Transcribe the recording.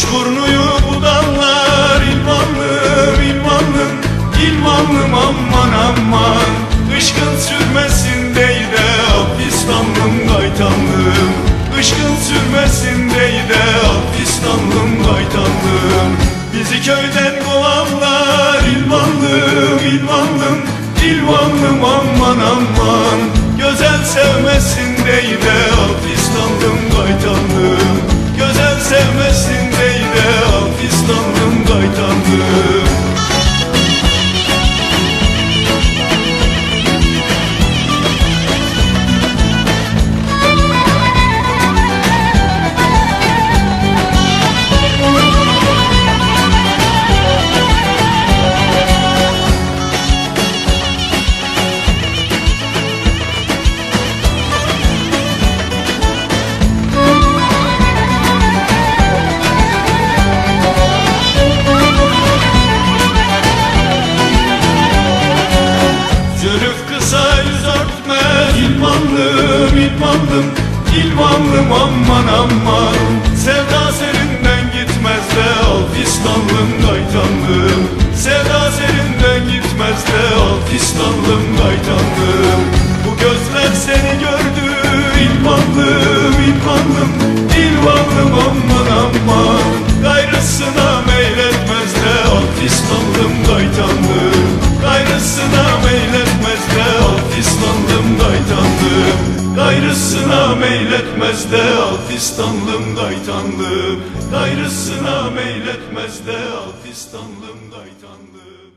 Kuş burnuyu budanlar ilmanlım ilmanlım ilmanlım aman aman. Işkın sürmesin deyde Afistanlım gaytanlım Işkın sürmesin deyde Afistanlım gaytanlım Bizi köyden kovanlar ilmanlım ilmanlım ilmanlım aman aman. Gözel sevmesin deyde İlmanlım ilmanlım İlmanlım aman aman. Sevda serinden gitmez de Alfistanlım gaytanlım. Sevda serinden gitmez de Alfistanlım gaytanlım. Bu gözler seni gördü İlmanlım ilmanlım İlmanlım aman aman. Gayrısına Gayrısına meyletmez de Alfistanlım daytanlım Gayrısına meyletmez de Alfistanlım daytanlım